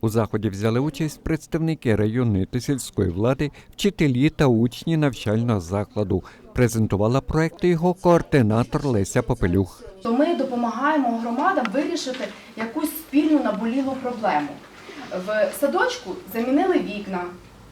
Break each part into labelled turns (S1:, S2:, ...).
S1: У заході взяли участь представники районної та сільської влади, вчителі та учні навчального закладу. Презентувала проекти його координатор Леся Попелюх.
S2: Ми допомагаємо громадам вирішити якусь спільну наболілу проблему. В садочку замінили вікна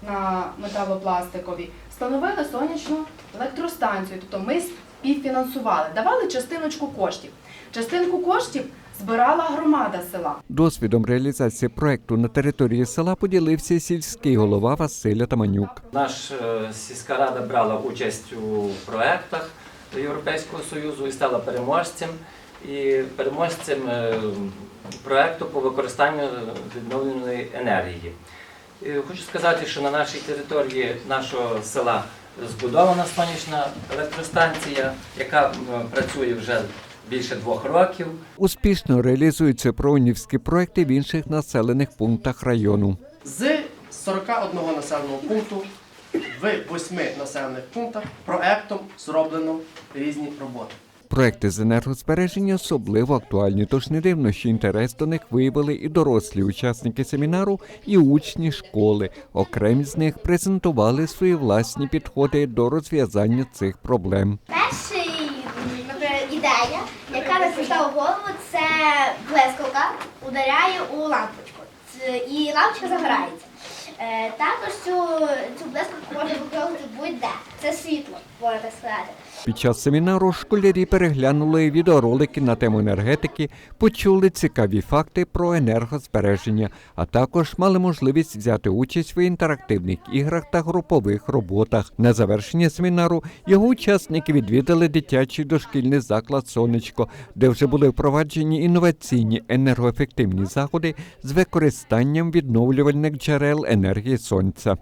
S2: на металопластикові, встановили сонячну електростанцію. Тобто ми співфінансували, давали частиночку коштів. Частинку коштів збирала громада села.
S1: Досвідом реалізації проекту на території села поділився сільський голова Василь Атаманюк.
S3: Наша е, сільська рада брала участь у проєктах Європейського Союзу і стала переможцем. І переможцем е, проєкту по використанню відновленої енергії. І Хочу сказати, що на нашій території нашого села збудована сонячна електростанція, яка працює вже більше двох років.
S1: Успішно реалізуються проунівські проекти в інших населених пунктах району.
S4: З 41 населеного пункту в 8 населених пунктах проектом зроблено різні роботи.
S1: Проекти з енергозбереження особливо актуальні, тож не дивно, що інтерес до них виявили і дорослі учасники семінару, і учні школи. Окремі з них презентували свої власні підходи до розв'язання цих проблем.
S5: Перша наприклад, яка в голову, це блискавка ударяє у лампочку. І лампочка загорається. Е, також цю, цю блискавку можна використовувати будь-де. Це світло, можна сказати.
S1: Під час семінару школярі переглянули відеоролики на тему енергетики, почули цікаві факти про енергозбереження, а також мали можливість взяти участь в інтерактивних іграх та групових роботах. На завершення семінару його учасники відвідали дитячий дошкільний заклад Сонечко, де вже були впроваджені інноваційні енергоефективні заходи з використанням відновлювальних джерел енергії сонця.